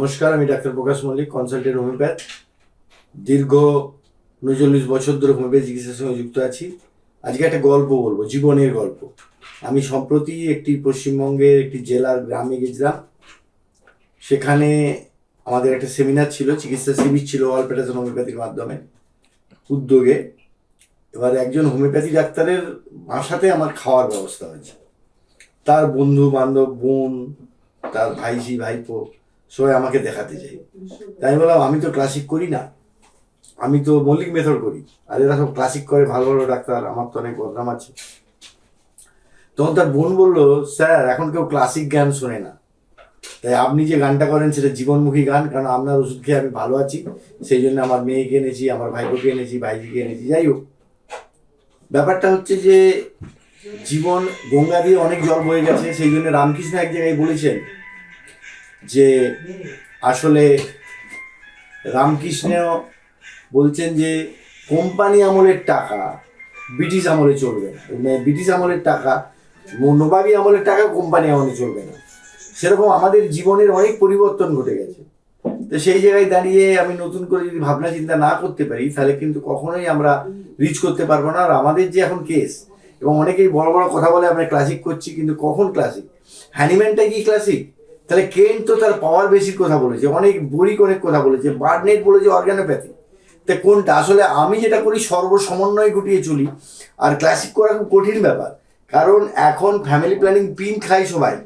নমস্কার, আমি doctor Prakash Mallick, consultant homeopath. দীর্ঘ উনচল্লিশ বছর ধরে হোমিওপ্যাথি চিকিৎসার সঙ্গে যুক্ত আছি। আজকে একটা গল্প বলব, জীবনের গল্প। আমি সম্প্রতি একটি পশ্চিমবঙ্গের একটি জেলার গ্রামে গেছিলাম। সেখানে আমাদের একটা সেমিনার ছিল, চিকিৎসা শিবির ছিল অল্পেটাসন হোমিওপ্যাথির মাধ্যমে উদ্যোগে। এবার একজন হোমিওপ্যাথি ডাক্তারের বাসাতে আমার খাওয়ার ব্যবস্থা হয়েছে। তার বন্ধু বান্ধব বোন, তার ভাইজি ভাইপো সবাই আমাকে দেখাতে চাই তাই বললাম, আমি তো ক্লাসিক করি না। আমি তো মৌলিক মেথড করি। আর এরা সব ক্লাসিক করে, ভালো ভালো ডাক্তার। আমার তো অনেক বদনাম আছে। তখন তার বোন বলল, স্যার, এখন কেউ ক্লাসিক গান শোনে না। তাই আপনি যে গানটা করেন, সেটা জীবনমুখী গান। কারণ আপনার ওষুধ খেয়ে আমি ভালো আছি। সেই জন্য আমার মেয়েকে এনেছি, আমার ভাইপোকে এনেছি, ভাইজিকে এনেছি। যাই হোক। ব্যাপারটা হচ্ছে যে, জীবন গঙ্গা দিয়ে অনেক জল বয়ে গেছে। সেই জন্য রামকৃষ্ণ এক জায়গায় বলেছেন যে আসলে রামকৃষ্ণ বলছেন যে কোম্পানি আমলের টাকা, ব্রিটিশ আমলে চলবে না। মানে ব্রিটিশ আমলের টাকা, নবাবী আমলের টাকা কোম্পানি আমলে চলবে না। সেরকম আমাদের জীবনের অনেক পরিবর্তন ঘটে গেছে। তো সেই জায়গায় দাঁড়িয়ে আমি নতুন করে যদি ভাবনা চিন্তা না করতে পারি, তাহলে কিন্তু কখনোই আমরা রিচ করতে পারব না। আর আমাদের যে এখন কেস এবং অনেকেই বড় বড় কথা বলে আমরা ক্লাসিক করছি, কিন্তু কখন ক্লাসিক হ্যানিম্যানটা কি ক্লাসিক তাহলে কেন তো তার পাওয়ার বেশির কথা বলেছে? অনেক বড়ি অনেক কথা বলেছে। বার্নেট বলেছে অর্গানোপ্যাথি তা কোনটা? আসলে আমি যেটা করি সর্ব সমন্বয় ঘটিয়ে চলি। আর ক্লাসিক করা খুব কঠিন ব্যাপার। কারণ এখন ফ্যামিলি প্ল্যানিং পিন খায় সবাই।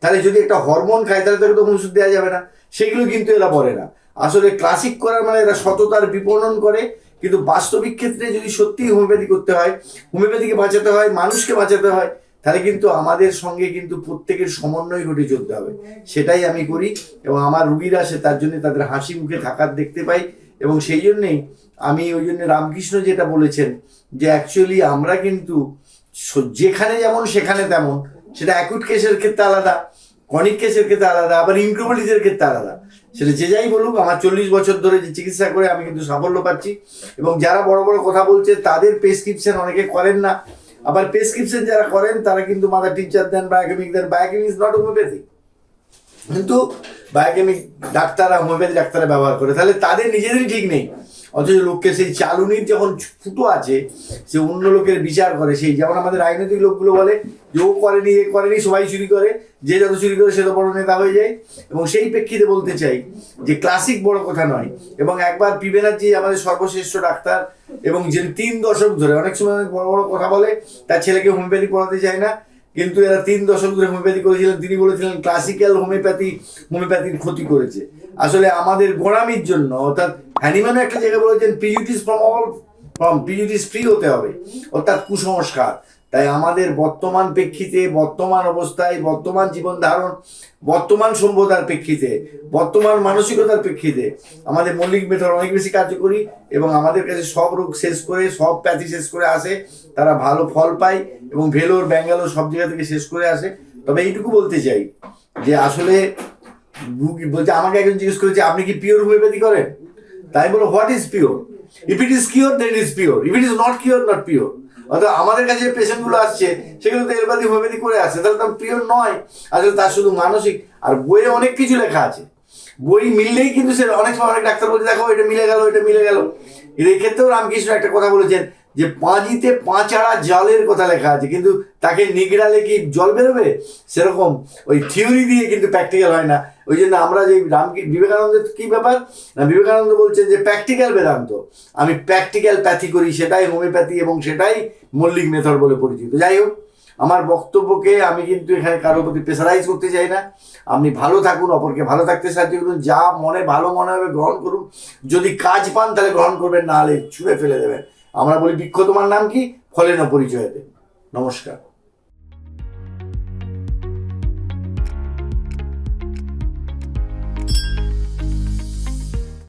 তাহলে যদি একটা হরমোন খায়, তাহলে তাকে তো ওষুধ দেওয়া যাবে না। সেগুলো কিন্তু এরা বলে না। আসলে ক্লাসিক করার মানে এরা সততার বিপণন করে। কিন্তু বাস্তবিক ক্ষেত্রে যদি সত্যি হোমিওপ্যাথি করতে হয় হোমিওপ্যাথিকে বাঁচাতে হয়, মানুষকে বাঁচাতে হয় তাহলে কিন্তু আমাদের সঙ্গে কিন্তু প্রত্যেকের সমন্বয় ঘটে চলতে হবে। সেটাই আমি করি এবং আমার রুগীরা সে তার জন্য তাদের হাসি মুখে থাকার দেখতে পাই এবং সেই জন্যেই আমি ওই জন্য রামকৃষ্ণ যেটা বলেছেন যে অ্যাকচুয়ালি আমরা কিন্তু যেখানে যেমন সেখানে তেমন, সেটা অ্যাকুট কেসের ক্ষেত্রে আলাদা কনিক কেসের ক্ষেত্রে আলাদা, আবার ইনক্রোবলিসের ক্ষেত্রে আলাদা। সেটা যে যাই বলুক, আমার চল্লিশ বছর ধরে যে চিকিৎসা করে আমি কিন্তু সাফল্য পাচ্ছি এবং যারা বড় বড় কথা বলছে, তাদের প্রেসক্রিপশন অনেকে করেন না। আবার প্রেসক্রিপশন যারা করেন, তারা কিন্তু mother tincture then biochemic then. Biochemic is not homeopathy কিন্তু বায়োকেমিক ডাক্তাররা হোমিওপ্যাথি ডাক্তাররা ব্যবহার করে। তাহলে তাদের নিজেদেরই ঠিক নেই। অথচ লোককে সেই চালুনির যখন ফুটো আছে, সে অন্য লোকের বিচার করে সেই। যেমন আমাদের রাজনৈতিক লোকগুলো বলে যে, ও করেনি, এ করেনি, সবাই চুরি করে। যে যত চুরি করে, সে তো বড় নেতা হয়ে যায়। এবং সেই প্রেক্ষিতে বলতে চাই যে ক্লাসিক বড় কথা নয়। এবং একবার পি ব্যানার্জি আমাদের সর্বশ্রেষ্ঠ ডাক্তার এবং যে তিন দশক ধরে, অনেক সময় অনেক বড় বড় কথা বলে, তার ছেলেকে হোমিওপ্যাথি পড়াতে চায় না, কিন্তু এরা তিন দশক ধরে হোমিওপ্যাথি করেছিলেন, তিনি বলেছিলেন ক্লাসিক্যাল হোমিওপ্যাথি, হোমিওপ্যাথির ক্ষতি করেছে। আসলে আমাদের গোড়ামির জন্য, অর্থাৎ হ্যানিম্যানও একটা জায়গায় বলেছেন পিউটিস ফ্রম অল ফ্রম পিউটিস ফ্রি হতে হবে। অর্থাৎ কুসংস্কার। তাই আমাদের বর্তমান প্রেক্ষিতে, বর্তমান অবস্থায়, বর্তমান জীবন ধারণ, বর্তমান সভ্যতার প্রেক্ষিতে, বর্তমান মানসিকতার প্রেক্ষিতে আমাদের মৌলিক মেথড অনেক বেশি কার্যকরী এবং আমাদের কাছে সব রোগ শেষ করে, সব প্যাথি শেষ করে আসে। তারা ভালো ফল পায় এবং ভেলোর, ব্যাঙ্গালোর সব জায়গা থেকে শেষ করে আসে। তবে এইটুকু বলতে চাই যে আসলে বলছে আমাকে একজন জিজ্ঞেস করেছে, আপনি কি পিওর হোমিওপ্যাথি করেন? তাই বলো what is pure if it is cure then is pure if it is not cure not pure অর্থাৎ আমাদের কাছে যে পেশেন্টগুলো আসছে, সেগুলো তো এলবাদি হোমিওপ্যাথি করে আসছে। তাহলে তার পিওর নয়। আসলে তার শুধু মানসিক। আর বইয়ে অনেক কিছু লেখা আছে। বই মিললেই কিন্তু সে অনেক সময় অনেক ডাক্তার বলছে, দেখো, এটা মিলে গেল, এটা মিলে গেল। এই ক্ষেত্রেও রামকৃষ্ণ একটা কথা বলেছেন যে, পাঁজিতে পাঁচাড়া জলের কথা লেখা আছে, কিন্তু তাকে নিগড়ালে কি জল বেরোবে? সেরকম ওই থিওরি দিয়ে কিন্তু প্র্যাকটিক্যাল হয় না। ওই জন্য আমরা যে রাম বিবেকানন্দের কি ব্যাপার? না, বিবেকানন্দ বলছেন যে প্র্যাকটিক্যাল বেদান্ত। আমি প্র্যাকটিক্যাল প্যাথি করি, সেটাই হোমিওপ্যাথি এবং সেটাই মল্লিক মেথড বলে পরিচিত। যাই হোক আমার বক্তব্যকে আমি কিন্তু এখানে কারোর প্রতি প্রেসারাইজ করতে চাই না। আপনি ভালো থাকুন, অপরকে ভালো থাকতে সাহায্য করুন, যা মনে ভালো মনে হবে গ্রহণ করুন। যদি কাজ পান তাহলে গ্রহণ করবেন, না হলে ছুঁড়ে ফেলে দেবেন। আমরা বলি বিক্ষ তোমার নাম কি? ফলে না পরিচয় দেবেন নমস্কার।